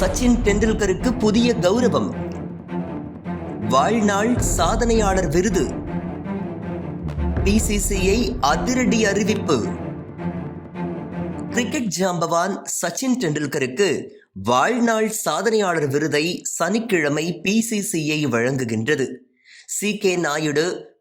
சச்சின் டெண்டுல்கருக்கு புதிய கௌரவம். வாழ்நாள் சாதனையாளர் விருது. பிசிசிஐ அதிரடி அறிவிப்பு. கிரிக்கெட் ஜாம்பவான் சச்சின் டெண்டுல்கருக்கு வாழ்நாள் சாதனையாளர் விருதை சனிக்கிழமை பிசிசிஐ வழங்குகின்றது. சி கே நாயுடு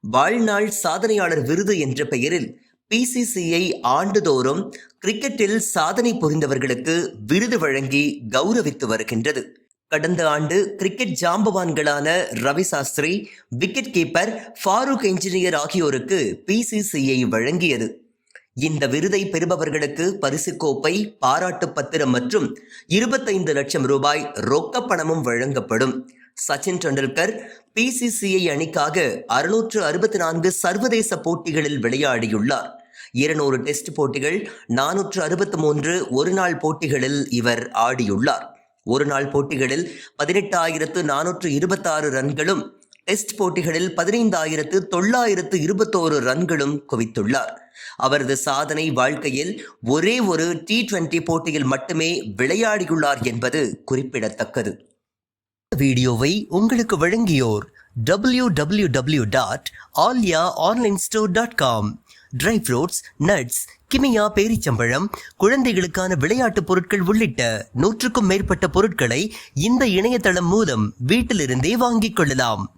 வாழ்நாள் சாதனையாளர் விருது என்ற பெயரில் பிசிசிஐ ஆண்டுதோறும் கிரிக்கெட்டில் சாதனை புரிந்தவர்களுக்கு விருது வழங்கி கௌரவித்து வருகின்றது. கடந்த ஆண்டு cricket ஜாம்பவான்களான Ravi Shastri wicket keeper Farokh engineer ஆகியோருக்கு பிசிசிஐ வழங்கியது. இந்த விருதை பெறுபவர்களுக்கு பரிசு கோப்பை பாராட்டு பத்திரம் மற்றும் இருபத்தைந்து லட்சம் ரூபாய் ரொக்க பணமும் வழங்கப்படும். சச்சின் டெண்டுல்கர் பிசிசிஐ அணிக்காக அறுநூற்று அறுபத்தி நான்கு சர்வதேச போட்டிகளில் விளையாடியுள்ளார். இருநூறு டெஸ்ட் போட்டிகள் நானூற்று அறுபத்தி மூன்று ஒருநாள் போட்டிகளில் இவர் ஆடியுள்ளார். ஒருநாள் போட்டிகளில் பதினெட்டாயிரத்து நானூற்று இருபத்தாறு ரன்களும் டெஸ்ட் போட்டிகளில் பதினைந்தாயிரத்து தொள்ளாயிரத்து இருபத்தோரு ரன்களும் குவித்துள்ளார். அவரது சாதனை வாழ்க்கையில் ஒரே ஒரு டி டுவெண்டி போட்டியில் மட்டுமே விளையாடியுள்ளார் என்பது குறிப்பிடத்தக்கது. வீடியோவை உங்களுக்கு வழங்கியோர் W W W dot Alya online store dot com dry fruits nuts Kimia பேரிச்சம்பழம் குழந்தைகளுக்கான விளையாட்டுப் பொருட்கள் உள்ளிட்ட நூற்றுக்கும் மேற்பட்ட பொருட்களை இந்த இணையதளம் மூலம் வீட்டிலிருந்தே வாங்கிக் கொள்ளலாம்.